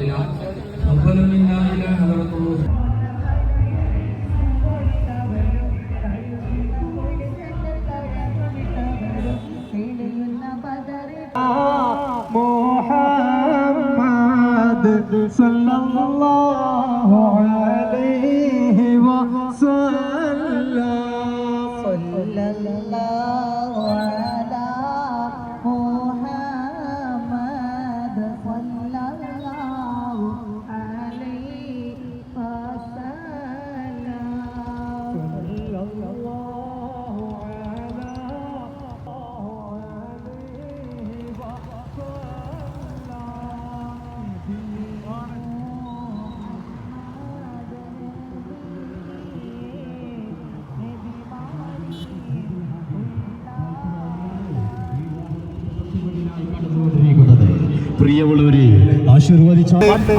الأخيار فضلا منا إلى حضرة الله محمد പ്രിയമുള്ളവരെ ആശീർവദിച്ച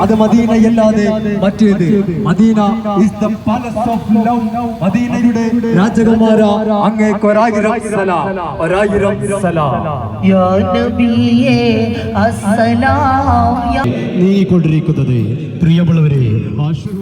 അത് മദീനയല്ലാതെ മറ്റേത്. Medina is the palace of love മദീനയുടെ രാജകുമാര അങ്ങേക്ക് ഒരായിരം സലാം. ഒരായിരം സലാം. യാ നബിയേ അസ്സലാം നീ കൊണ്ടിരിക്കുന്നത് പ്രിയമുള്ളവരെ ആശീർവദിച്ചാലും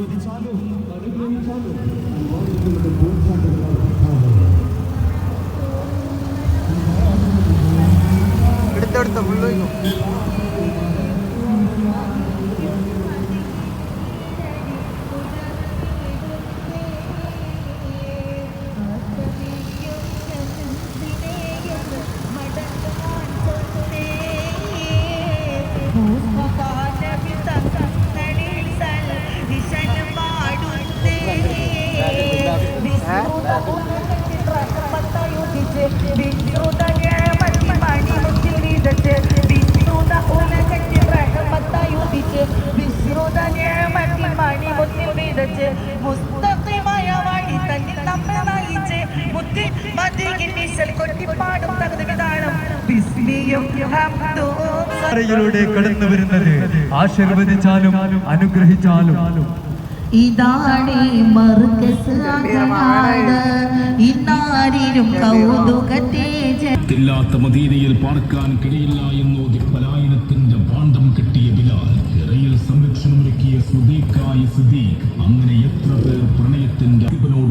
കടന്നു വരുന്നത് ആശീർവദിച്ചാലും അനുഗ്രഹിച്ചാലും. ഇതാണ് മർക്കസ് അങ്ങാട് ഇന്നാരിലും കൗതുക തേജ ഇല്ലാത്ത മദീനയിൽ പാർക്കാൻ കഴിയില്ല എന്നോതി പലായനത്തിന്റെ ഭാണ്ഡം കിട്ടിയ ബിലാൽ. ഇറയിൽ സംരക്ഷണമൊരുക്കിയ സുദീഖായി സുദീഖ് അങ്ങനെ എത്ര പേർ പ്രണയത്തിന്റെ അധിപനോടുള്ള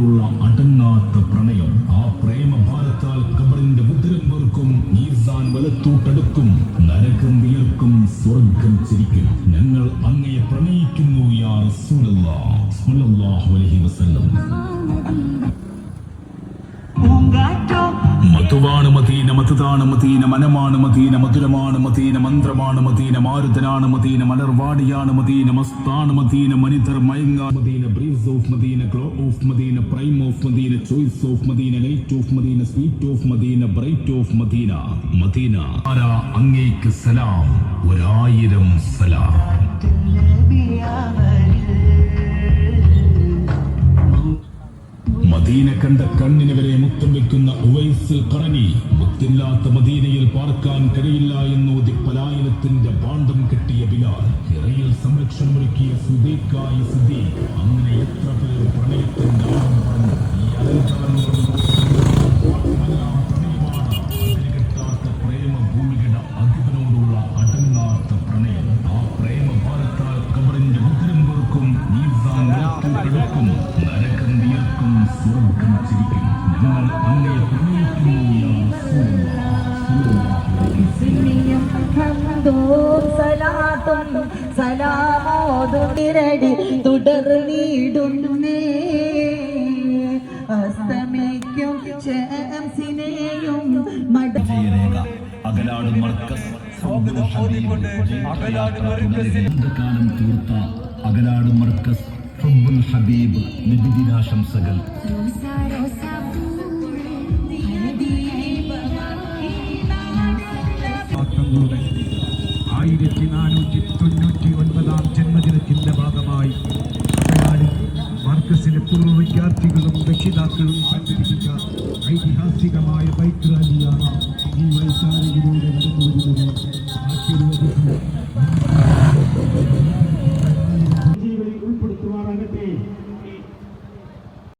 സ്വർഗം ചിരിക്കും ഞങ്ങൾ അങ്ങയെ പ്രണയിക്കുന്നു യാ റസൂലല്ലാഹ് അലൈഹി വസല്ലം. മധുവാണ് മദീന മധുതാണ് മദീന മനമാണ് മദീന മധുരമാണ് മദീന മന്ത്രമാണ് മദീന മാരുതനാണ് മദീന മലർവാടിയാണ് മദീന മസ്താണ് മദീന മനിതർ മയങ്ങ Medina breeze of Medina glow of Medina prime of Medina choice of Medina light of Medina sweet of Medina bright of Medina. Medina ആരാ അങ്ങേക്ക് സലാം? ഒരായിരം സലാം. മദീന കണ്ട കണ്ണിന് വരെ മുത്തം വെക്കുന്ന ഉവൈസ് കറനി മുത്തില്ലാത്ത മദീനയിൽ പാർക്കാൻ കഴിയില്ല എന്നോതി പലായനത്തിന്റെ പാണ്ഡം കെട്ടിയ ബിലാൽ. ഇറയിൽ സംരക്ഷണമൊരുക്കിയ സുദീഖായി സുദീഖ് അങ്ങനെ എത്ര പേർ പ്രണയത്തിന്റെ ആഴം പറഞ്ഞു. വിയർക്കും സ്വർഗം ചിരിക്കും ഞങ്ങൾ അങ്ങയെ പ്രണയിക്കുന്നു സലാമോതുരടി തുടർന്നിടുന്നേ അസ്തമിക്കും ശംസിനെയും മട വിജയരേഖ അകലാട് മർക്കസ് കാലം തീർത്ത അകലാട് മർക്കസ്. ഹുബ്ബുൽ ഹബീബ് നബിദിനാശംസകൾ. ആയിരത്തി നാനൂറ്റി തൊണ്ണൂറ്റി ഒൻപതാം ജന്മദിനത്തിന്റെ ഭാഗമായി വയനാട് മാർക്കസിലെ പൂർവ വിദ്യാർത്ഥികളും രക്ഷിതാക്കളും